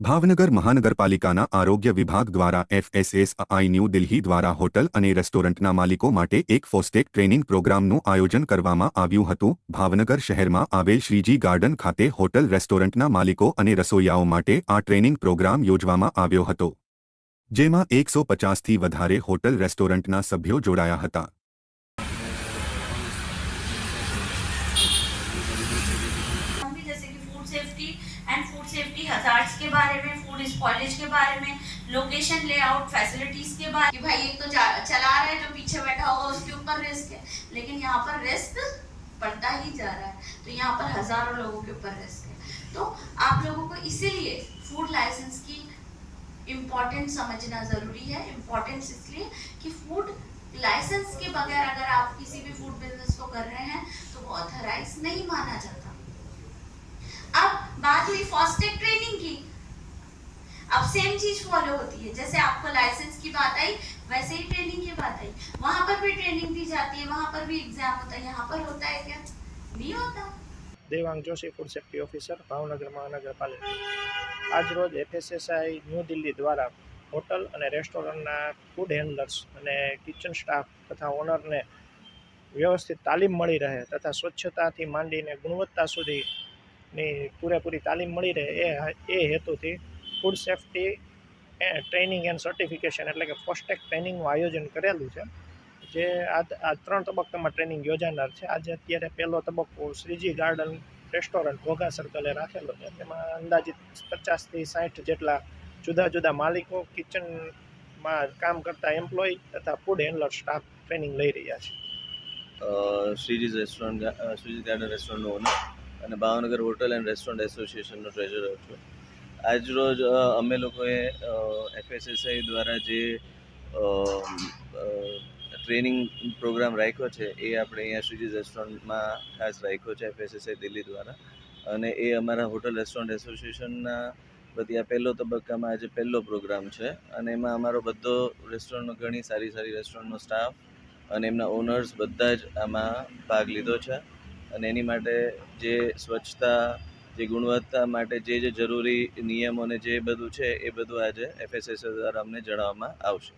ભાવનગર મહાનગરપાલિકાના આરોગ્ય વિભાગ દ્વારા એફએસએસઆઈ ન્યૂ દિલ્હી દ્વારા હોટલ અને રેસ્ટોરન્ટના માલિકો માટે એક ફોસ્ટેક ટ્રેનિંગ પ્રોગ્રામનું આયોજન કરવામાં આવ્યું હતું. ભાવનગર શહેરમાં આવેલ શ્રીજી ગાર્ડન ખાતે હોટલ, રેસ્ટોરન્ટના માલિકો અને રસોઈયાઓ માટે આ ટ્રેનિંગ પ્રોગ્રામ યોજવામાં આવ્યો હતો, જેમાં એકસો પચાસથી વધારે હોટલ, રેસ્ટોરન્ટના સભ્યો જોડાયા હતા. जैसे कि food safety and food safety hazards के बारे में फ़ूड स्पॉइलेज के बारे में लोकेशन लेआउट फैसिलिटीज़ के बारे कि भाई, एक तो चला रहा है जो पीछे बैठा होगा, उसके ऊपर रिस्क है। लेकिन यहाँ पर रिस्क बढ़ता ही जा रहा है। तो यहाँ पर हज़ारों लोगों के ऊपर रिस्क है। तो आप लोगों को इसीलिए फ़ूड लाइसेंस की इम्पोर्टेंस समझना ज़रूरी है। इम्पोर्टेंस इसलिए कि फ़ूड लाइसेंस के बगैर अगर आप किसी भी फ़ूड बिज़नेस को कर रहे हैं तो वो ऑथराइज नहीं माना जाता। अब बात हुई फास्टैग ट्रेनिंग की अब सेम चीज फॉलो होती है जैसे आपको लाइसेंस की बात आई वैसे ही ट्रेनिंग की बात आई वहां पर भी ट्रेनिंग दी जाती है वहां पर भी एग्जाम होता है यहाँ पर होता है क्या नहीं होता Devang Joshi food safety officer Bhavnagar મહાનગરપાલિકા આજ રોજ એફએસએસઆઈ ન્યૂ દિલ્હી દ્વારા હોટલ અને રેસ્ટોરન્ટના ફૂડ હેન્ડલર્સ અને કિચન સ્ટાફ તથા ઓનરને વ્યવસ્થિત તાલીમ મળી રહે તથા સ્વચ્છતાથી માંડીને ગુણવત્તા સુધીની પૂરેપૂરી તાલીમ મળી રહે એ એ હેતુથી food safety training and certification એટલે કે ફોસ્ટેક ટ્રેનિંગનું આયોજન કરેલું છે. જે આ આ ત્રણ તબક્કામાં ટ્રેનિંગ યોજાનાર છે. આજે અત્યારે પહેલો તબક્કો શ્રીજી ગાર્ડન રેસ્ટોરન્ટ ઘોઘા સર્કલે રાખેલો છે. તેમાં અંદાજિત પચાસથી સાઠ જેટલા જુદા જુદા માલિકો કિચનમાં કામ કરતા એમ્પ્લોય તથા ફૂડ હેન્ડલર સ્ટાફ ટ્રેનિંગ લઈ રહ્યા છે. શ્રીજી રેસ્ટોરન્ટ શ્રીજી ગાર્ડન રેસ્ટોરન્ટનો ઓનર અને ભાવનગર હોટલ એન્ડ રેસ્ટોરન્ટ એસોસિએશનનો ટ્રેઝરર છું. આજરોજ અમે લોકોએ એફએસએસઆઈ દ્વારા જે ટ્રેનિંગ પ્રોગ્રામ રાખ્યો છે, એ આપણે અહીંયા શ્રીજીસ રેસ્ટોરન્ટમાં ખાસ રાખ્યો છે એફએસએસઆઈ દિલ્હી દ્વારા. અને એ અમારા હોટલ રેસ્ટોરન્ટ એસોસિએશનના બધી આ પહેલો તબક્કામાં આજે પહેલો પ્રોગ્રામ છે. અને એમાં અમારો બધો રેસ્ટોરન્ટનો ઘણી સારી સારી રેસ્ટોરન્ટનો સ્ટાફ અને એમના ઓનર્સ બધા જ આમાં ભાગ લીધો છે. અને એની માટે જે સ્વચ્છતા, જે ગુણવત્તા માટે જે જે જરૂરી નિયમો અને જે બધું છે એ બધું આજે એફએસએસ દ્વારા અમને જણાવવામાં આવશે.